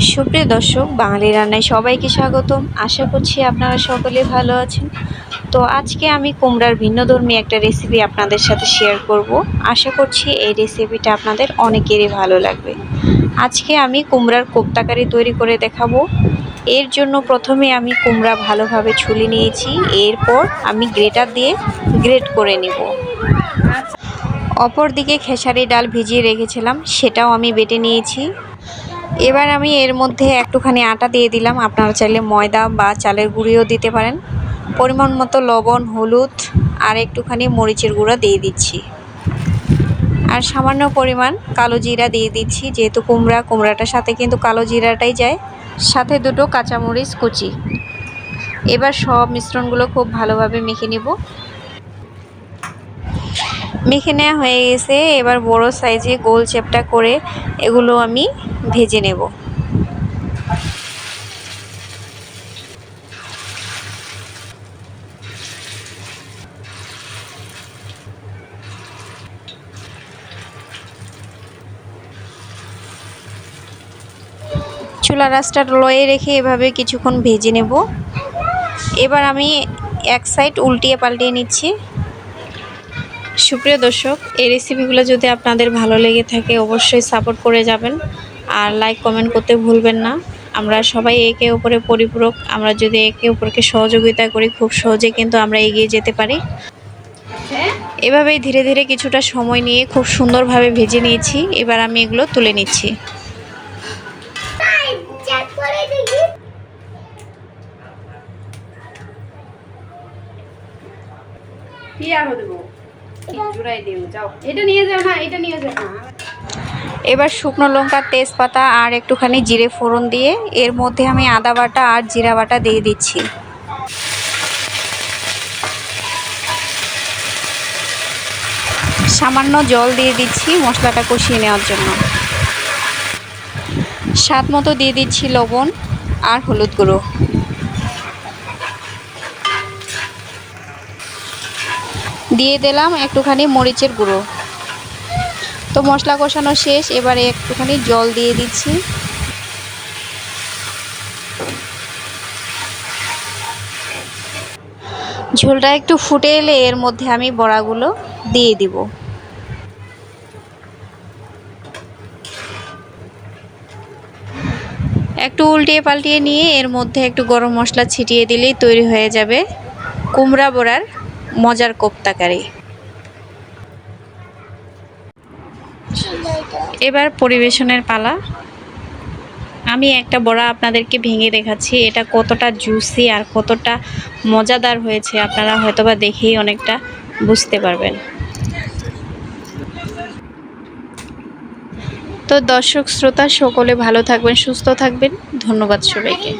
সুপ্রিয় দর্শক, বাঙালি রান্নায় সবাইকে স্বাগতম। আশা করছি আপনারা সকলে ভালো আছেন। তো আজকে আমি কুমড়ার ভিন্নধর্মী একটা রেসিপি আপনাদের সাথে শেয়ার করব। আশা করছি এই রেসিপিটা আপনাদের অনেকেরই ভালো লাগবে। আজকে আমি কুমড়ার কোপ্তাকারি তৈরি করে দেখাবো। এর জন্য প্রথমে আমি কুমড়া ভালোভাবে ছুলে নিয়েছি। এরপর আমি গ্রেটার দিয়ে গ্রেট করে নিব। অপর দিকে খেসারি ডাল ভিজিয়ে রেখেছিলাম, সেটাও আমি বেটে নিয়েছি। এবার আমি এর মধ্যে একটুখানি আটা দিয়ে দিলাম। আপনারা চাইলে ময়দা বা চালের গুঁড়িও দিতে পারেন। পরিমাণ মতো লবণ, হলুদ আর একটুখানি মরিচের গুঁড়া দিয়ে দিচ্ছি। আর সামান্য পরিমাণ কালো জিরা দিয়ে দিচ্ছি, যেহেতু কুমড়া, কুমড়াটার সাথে কিন্তু কালো জিরাটাই যায়। সাথে দুটো কাঁচামরিচ কুচি। এবার সব মিশ্রণগুলো খুব ভালোভাবে মেখে নিব। মেখে নেওয়া হয়ে গেছে। এবার বড় সাইজে গোল চেপটা করে এগুলো আমি ভেজে নেব। চুলা রাসটা লয়ে রেখে এভাবে কিছুক্ষণ ভেজে নেব। এবার আমি এক সাইড উল্টিয়ে পাল্টিয়ে নিচ্ছি। সুপ্রিয় দর্শক, এই রেসিপিগুলো যদি আপনাদের ভালো লেগে থাকে, অবশ্যই সাপোর্ট করে যাবেন। আর লাইক কমেন্ট করতে ভুলবেন না। আমরা সবাই একে অপরের পরিপূরক। আমরা যদি একে অপরকে সহযোগিতা করি, খুব সহজে কিন্তু আমরা এগিয়ে যেতে পারি। এভাবেই ধীরে ধীরে কিছুটা সময় নিয়ে খুব সুন্দরভাবে ভেজে নিয়েছি। এবার আমি এগুলো তুলে নিচ্ছি। কি আরও দেবো? এবার শুকনো লঙ্কার তেজপাতা আর একটুখানি জিরে ফোড়ন দিয়ে এর মধ্যে আমি আদা বাটা আর জিরা বাটা দিয়ে দিচ্ছি। সামান্য জল দিয়ে দিচ্ছি মশলাটা কষিয়ে নেওয়ার জন্য। স্বাদ মতো দিয়ে দিচ্ছি লবণ আর হলুদ গুঁড়ো। দিয়ে দিলাম একটুখানি মরিচের গুঁড়ো। তো মশলা কষানো শেষ, এবারে একটুখানি জল দিয়ে দিচ্ছি। ঝোলটা একটু ফুটে এলে এর মধ্যে আমি বড়াগুলো দিয়ে দিব। একটু উল্টিয়ে পাল্টিয়ে নিয়ে এর মধ্যে একটু গরম মশলা ছিটিয়ে দিলেই তৈরি হয়ে যাবে। কুমড়া বড়ার মজার কোপ্তাকারি। এবার পরিবেশনের পালা। আমি একটা বড়া আপনাদেরকে ভেঙে দেখাচ্ছি। এটা কতটা জুসি আর কতটা মজাদার হয়েছে আপনারা হয়তোবা দেখেই অনেকটা বুঝতে পারবেন। তো দর্শক, শ্রোতা, সকলে ভালো থাকবেন, সুস্থ থাকবেন। ধন্যবাদ সবাইকে।